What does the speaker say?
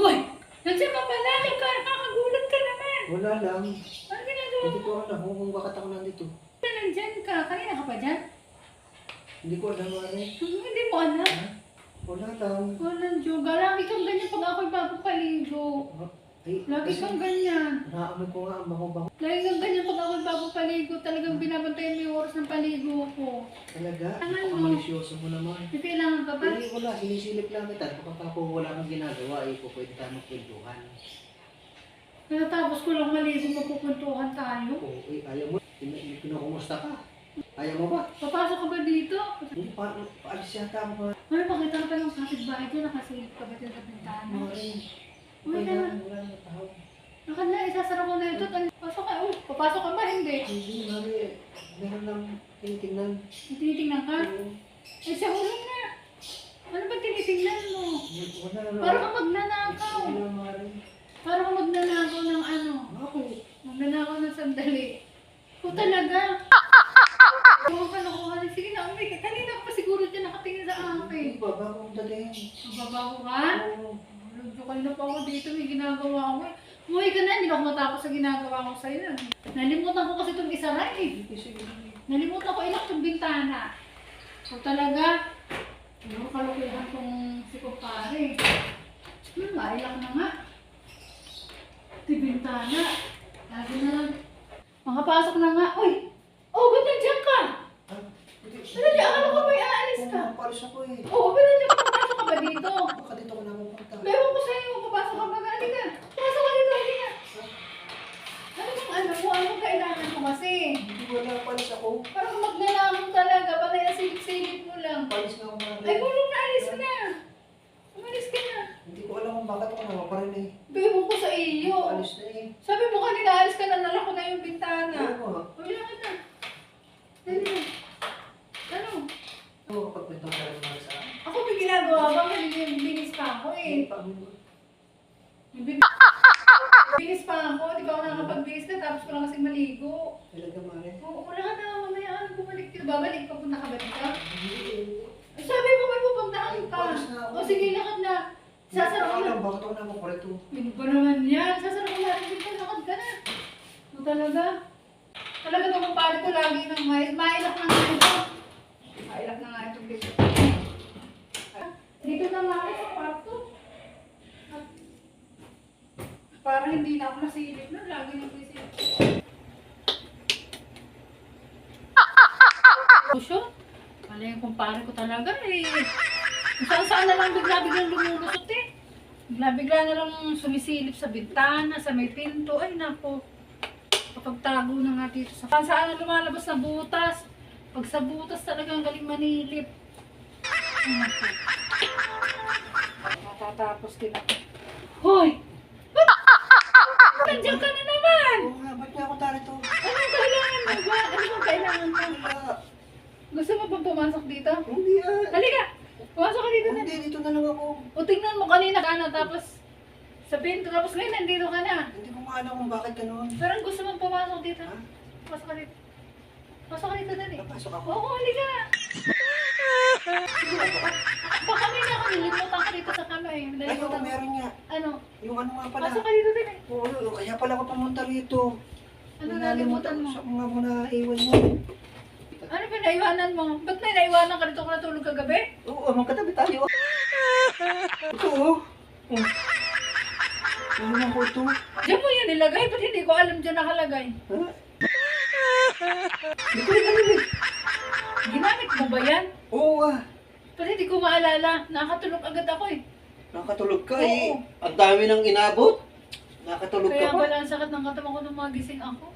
Uy! Nandiyan ka pala! Nakakagulat ka naman! Wala lang. Ano ginagawa Hindi ko mo? alam kung bakit ako nandito. Ba't Nandiyan ka? Kanina ka pa dyan? Hindi ko alam, Mare. Hmm, Hindi mo alam. Wala lang. Walang joga. Lagi kang ganyan pag ako'y bago kaligo. Ay, Lagi kasi kang ganyan. naamoy ko nga ang bango-bango. Lagi kang ganyan pag ako'y papapaligo. Talagang binabantayan mo yung oras ng paligo ko. Talaga? Ano? Pakamalysyoso mo naman. May kailangan ka ba? Eh, wala. Sinisilip lang kita. Kapag ako wala kang ginagawa, eh, po pwede tayo magkwentuhan. Kaya tapos ko lang maligo magkukwentuhan tayo. Oo, eh, ayaw mo. Pin- Pinakumusta ka. Ayaw mo ba? Papasok ka ba dito? Hindi, pa, paalis yata ako ba? Ay, makita ka pa ng kapitbahay ko. Nakasilip ka ba dyan sa bintana? Mare. Uy, ka na tao. Nakala, isasara ko na ito. Pasok ka. Oh, papasok ka ba? Hindi. Hindi, Mare. Meron lang tinitingnan. Tinitingnan ka? Ay, sa ulo na. Ano ba tinitingnan mo? Na. Para ka magnanakaw. Para ka magnanakaw ng ano. Bakit? Magnanakaw ng sandali. Ko talaga. Oo, kalokohan. Sige na, umay. Kanina ka pa siguro dyan nakatingin sa akin. Hindi ba? Bagong dating. Mababaho ka? Oo. Kanina pa ako dito, may ginagawa eh. Umuwi ka na, hindi na ako matapos sa ginagawa ko sa'yo. Nalimutan ko kasi itong isara eh. Nalimutan ko ilak itong bintana. So talaga, ano kalukuhan kong si kumpare. Hmm, mailak na nga. Ito bintana. Lagi na lang. Makapasok na nga. Uy! Oh, ba't nandiyan ka? Ano di, akala ko may aalis ka. Pumapalis ako eh. Oo, oh, ba't nandiyan ka? Ka ba dito? Baka dito ko na pupunta. Ewan ko ba? Halika. Pasok ka dito, halika. Ano bang ano mo? Ano bang kailangan mo kasi? Hindi ko na palis ako. Parang magnanamon talaga, panay na silip-silip mo lang. Palis na ako Mare. Ay, gulong na, alis ka na. Umalis ka na. Hindi ko alam kung bakit ako napaparin eh. Bebo ko sa iyo. Alis na eh. Sabi mo kanina, alis ka na, nalak ko na yung bintana. Ba? Wala ka na. Ano? Ano? Ano kapag kwento ka rin sa akin? Ako may ginagawa ba? Binis pa ako eh. Eh, paano ba? Bin- binis pa ako, di ba ako nakakapag-binis na tapos ko lang kasing maligo. Talaga Mare? Oo, wala ka na, mamaya ano bumalik ka. Babalik, papunta ka ba dito? Hindi eh. Ay, sabi mo may pupuntahan ka. Palis na ako. O sige, lakad na. Sasara ko na. Bakit ako napapalit to? Hindi ba naman yan? Sasara ko na. Hindi ka lakad ka na. O talaga? Talaga naman pare ko lagi ng mais. Mailak na nga ito. Mailak na nga itong dito. Dito na nga ako Parang hindi na ako nasilip na. Lagi nang nasilip. Kusyo? Wala yung kumpare ko talaga eh. Saan saan na lang bigla-biglang lumulusot eh. Bigla-bigla na lang sumisilip sa bintana, sa may pinto. Ay nako. Kapag tago na nga dito sa... Saan saan na lumalabas na butas. Pag sa butas talagang galing manilip. Ay nako. Matatapos din ako. Hoy! Nandiyan ka na naman! Oo nga, ba't niya ako tarito? Anong kailangan mo ba? Ano bang kailangan mo? Wala. Gusto mo bang pumasok dito? Hindi ah. Halika! Pumasok ka dito na. Hindi, dito na lang ako. O tingnan mo kanina ka na tapos sa pinto tapos ngayon nandito ka na. Hindi ko maalam kung bakit ganun. Parang gusto mong pumasok dito. Ha? Pasok ka dito. Pasok ka dito dali. Napasok ako. Oo, halika. Baka may nakalimutan ka dito sa kama eh. Ay, oo, meron nga. Ano? Yung ano nga pala. Pasok ka dito dali. Oo, oo, kaya pala ako pumunta rito. Ano nalimutan mo? Sa mga muna iwan mo. Ano ba naiwanan mo? Ba't may naiwanan ka dito ka natulog kagabi? Oo, magkatabi tayo. Ito oh. Oh. Ano nga ko ito? Diyan mo yan nilagay. Ba't hindi ko alam dyan nakalagay? Ha? Hindi ko rin alam eh. Ginamit mo ba yan? Oo ah. Ba't hindi ko maalala? Nakatulog agad ako eh. Nakatulog ka Oo. eh. Ang dami nang inabot. Nakatulog ka Kaya pa. pala ang sakit ng katawan ko nung magising ako.